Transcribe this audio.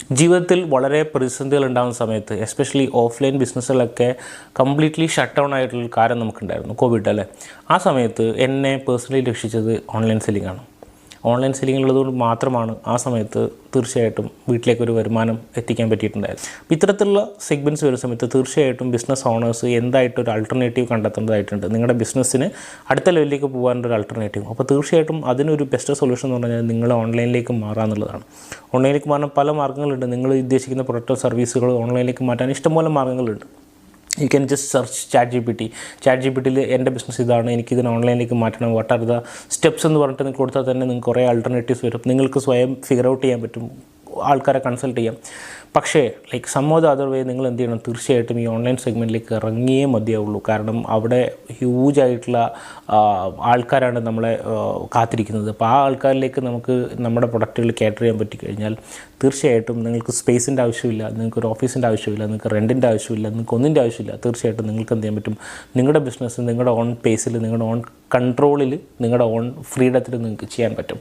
ജീവിതത്തിൽ വളരെ പ്രതിസന്ധികൾ ഉണ്ടാകുന്ന സമയത്ത് എസ്പെഷ്യലി ഓഫ്ലൈൻ ബിസിനസ്സുകളൊക്കെ കംപ്ലീറ്റ്ലി ഷട്ട് ഡൗൺ ആയിട്ടുള്ള കാര്യം നമുക്കുണ്ടായിരുന്നു കോവിഡ് അല്ലേ? ആ സമയത്ത് എന്നെ പേഴ്സണലി രക്ഷിച്ചത് ഓൺലൈൻ സെല്ലിംഗ് ആണ്. ഓൺലൈൻ സെല്ലിംഗ് ഉള്ളതുകൊണ്ട് മാത്രമാണ് ആ സമയത്ത് തീർച്ചയായിട്ടും വീട്ടിലേക്കൊരു വരുമാനം എത്തിക്കാൻ പറ്റിയിട്ടുണ്ടായത്. അപ്പോൾ ഇത്തരത്തിലുള്ള സെഗ്മെന്റ്സ് വരുന്ന സമയത്ത് തീർച്ചയായിട്ടും ബിസിനസ് ഓണേഴ്സ് എന്തായിട്ട് ഒരു ആൾട്ടർനേറ്റീവ് കണ്ടെത്തേണ്ടതായിട്ടുണ്ട്? നിങ്ങളുടെ ബിസിനസ്സിന് അടുത്ത ലെവലിലേക്ക് പോകാനുള്ള ഒരു ആൾട്ടർനേറ്റീവ് അപ്പോൾ തീർച്ചയായിട്ടും അതിനൊരു ബെസ്റ്റ് സൊല്യൂഷൻ എന്ന് പറഞ്ഞാൽ നിങ്ങൾ ഓൺലൈനിലേക്ക് മാറുക എന്നുള്ളതാണ്. ഓൺലൈനിലേക്ക് മാറാൻ പല മാർഗങ്ങളുണ്ട് നിങ്ങൾ ഉദ്ദേശിക്കുന്ന പ്രൊഡക്റ്റോ സർവീസുകളോ ഓൺലൈനിലേക്ക് മാറ്റാൻ ഇഷ്ടംപോലെ മാർഗങ്ങളുണ്ട് you can just search chat G P T chat G P ടിയിൽ എന്റെ ബിസിനസ് ഇതാണ്. എനിക്കിതിന് ഓൺലൈനിലേക്ക് മാറ്റണം. വാട്ട് ആർ ദ സ്റ്റെപ്സ് എന്ന് പറഞ്ഞിട്ട് നിങ്ങൾക്ക് കൊടുത്താൽ തന്നെ നിങ്ങൾക്ക് കുറേ ആൾട്ടർനേറ്റീവ്സ് വരും. നിങ്ങൾക്ക് സ്വയം ഫിഗർ ഔട്ട് ചെയ്യാൻ പറ്റും. ആൾക്കാരെ കൺസൾട്ട് ചെയ്യാം. പക്ഷേ ലൈക്ക് സമ്മോദ അതർ വേ നിങ്ങൾ എന്ത് ചെയ്യണം? തീർച്ചയായിട്ടും ഈ ഓൺലൈൻ സെഗ്മെന്റിലേക്ക് ഇറങ്ങിയേ മതിയാവുള്ളൂ. കാരണം അവിടെ ഹ്യൂജ് ആയിട്ടുള്ള ആൾക്കാരാണ് നമ്മളെ കാത്തിരിക്കുന്നത്. അപ്പോൾ ആ ആൾക്കാരിലേക്ക് നമുക്ക് നമ്മുടെ പ്രൊഡക്റ്റുകൾ കാറ്റർ ചെയ്യാൻ പറ്റിക്കഴിഞ്ഞാൽ തീർച്ചയായിട്ടും നിങ്ങൾക്ക് സ്പേസിന്റെ ആവശ്യമില്ല നിങ്ങൾക്ക് ഒരു ഓഫീസിന്റെ ആവശ്യമില്ല നിങ്ങൾക്ക് റെന്റിന്റെ ആവശ്യമില്ല നിങ്ങൾക്ക് ഒന്നിന്റെ ആവശ്യമില്ല. തീർച്ചയായിട്ടും നിങ്ങൾക്ക് എന്ത് ചെയ്യാൻ പറ്റും? നിങ്ങളുടെ ബിസിനസ് നിങ്ങളുടെ ഓൺ പേസിൽ നിങ്ങളുടെ ഓൺ കൺട്രോളിൽ നിങ്ങളുടെ ഓൺ ഫ്രീഡത്തിൽ നിങ്ങൾക്ക് ചെയ്യാൻ പറ്റും.